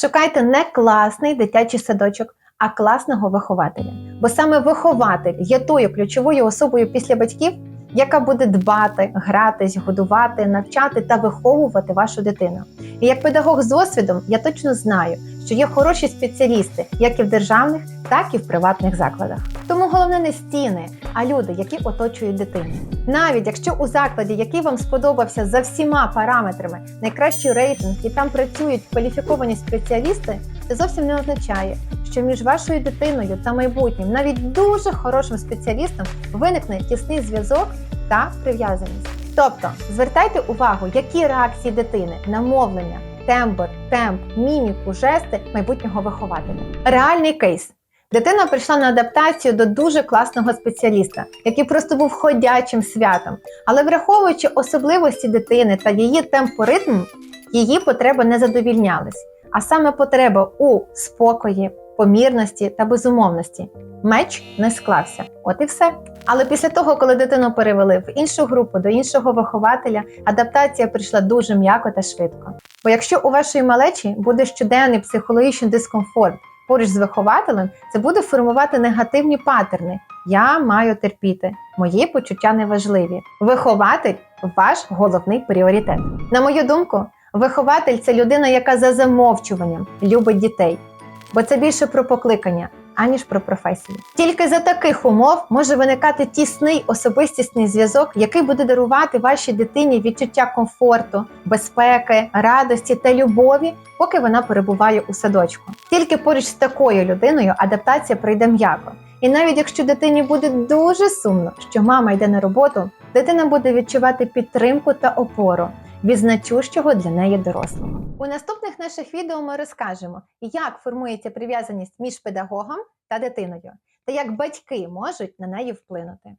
Шукайте не класний дитячий садочок, а класного вихователя. Бо саме вихователь є тою ключовою особою після батьків, яка буде дбати, гратись, годувати, навчати та виховувати вашу дитину. І як педагог з досвідом, я точно знаю, що є хороші спеціалісти як і в державних, так і в приватних закладах. Тому головне не стіни, а люди, які оточують дитину. Навіть якщо у закладі, який вам сподобався за всіма параметрами, найкращий рейтинг і там працюють кваліфіковані спеціалісти, це зовсім не означає, що між вашою дитиною та майбутнім, навіть дуже хорошим спеціалістом, виникне тісний зв'язок та прив'язаність. Тобто звертайте увагу, які реакції дитини на мовлення, тембр, темп, міміку, жести майбутнього вихователя. Реальний кейс. Дитина прийшла на адаптацію до дуже класного спеціаліста, який просто був ходячим святом. Але враховуючи особливості дитини та її темпоритм, її потреби не задовільнялись. А саме потреба у спокої, помірності та безумовності. Меч не склався. От і все. Але після того, коли дитину перевели в іншу групу до іншого вихователя, адаптація прийшла дуже м'яко та швидко. Бо якщо у вашої малечі буде щоденний психологічний дискомфорт поруч з вихователем, це буде формувати негативні паттерни. Я маю терпіти, мої почуття неважливі. Вихователь ваш головний пріоритет. На мою думку, вихователь це людина, яка за замовчуванням любить дітей, бо це більше про покликання. Аніж про професію. Тільки за таких умов може виникати тісний особистісний зв'язок, який буде дарувати вашій дитині відчуття комфорту, безпеки, радості та любові, поки вона перебуває у садочку. Тільки поруч з такою людиною адаптація пройде м'яко. І навіть якщо дитині буде дуже сумно, що мама йде на роботу, дитина буде відчувати підтримку та опору від для неї дорослого. У наступних наших відео ми розкажемо, як формується прив'язаність між педагогом та дитиною, та як батьки можуть на неї вплинути.